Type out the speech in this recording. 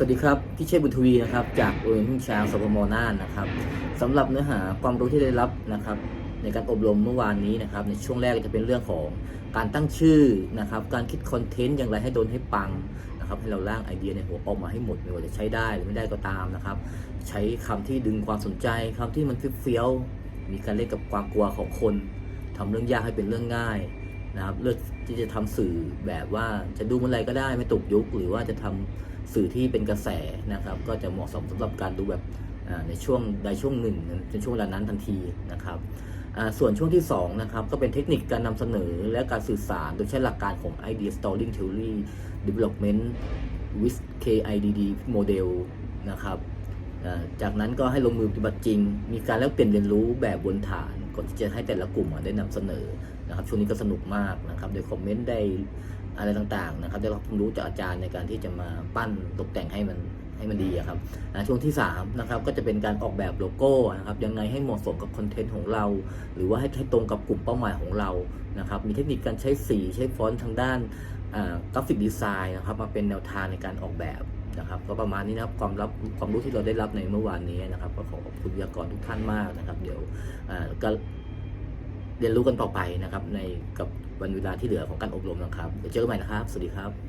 สวัสดีครับพี่เชษบุญทวีนะครับจากโรงเรียนทุ่งช้างสพมน่านนะครับสำหรับเนื้อหาความรู้ที่ได้รับนะครับในการอบรมเมื่อวานนี้นะครับในช่วงแรกจะเป็นเรื่องของการตั้งชื่อนะครับการคิดคอนเทนต์อย่างไรให้โดนให้ปังนะครับให้เราร่างไอเดียในหัวออกมาให้หมดไม่ว่าจะใช้ได้หรือไม่ได้ก็ตามนะครับ ใช้คำที่ดึงความสนใจคำที่มันเฟี้ยวมีการเล่นกับความกลัวของคนทำเรื่องยากให้เป็นเรื่องง่าย นะครับเลือกที่จะทำสื่อแบบว่าจะดูเมื่อไรก็ได้ไม่ตกยุค หรือว่าจะทำสื่อที่เป็นกระแสนะครับ ก็จะเหมาะสมสำหรับการดูแบบในช่วงใดช่วงหนึ่งในช่วงเวลานั้นทันทีนะครับส่วนช่วงที่2นะครับก็เป็นเทคนิคการนำเสนอและการสื่อสารโดยใช้หลักการของ Idea Storytelling Theory Development with KIDD Model นะครับจากนั้นก็ให้ลงมือปฏิบัติจริง มีการแลกเปลี่ยนเรียนรู้แบบบนฐาน ก่อนที่จะให้แต่ละกลุ่มได้นำเสนอนะครับช่วงนี้ก็สนุกมากนะครับได้คอมเมนต์ได้อะไรต่างๆนะครับได้รับความรู้จากอาจารย์ในการที่จะมาปั้นตกแต่งให้มันให้มันดีครับช่วงที่3นะครับก็จะเป็นการออกแบบโลโก้นะครับยังไงให้เหมาะสมกับคอนเทนต์ของเรา หรือว่าให้ให้ตรงกับกลุ่มเป้าหมายของเรานะครับมีเทคนิคการใช้สีใช้ฟอนต์ทางด้านกราฟิกดีไซน์นะครับมาเป็นแนวทางในการออกแบบ นะครับก็ประมาณนี้นะครับความรับความรู้ที่เราได้รับในเมื่อวานนี้นะครับก็ขอขอบคุณวิทยากรทุกท่านมากนะครับ เดี๋ยวอ่าก็เรียนรู้กันต่อไปนะครับ ในกับวันเวลาที่เหลือของการอบรมนะครับเดี๋ยวเจอกันใหม่นะครับ สวัสดีครับ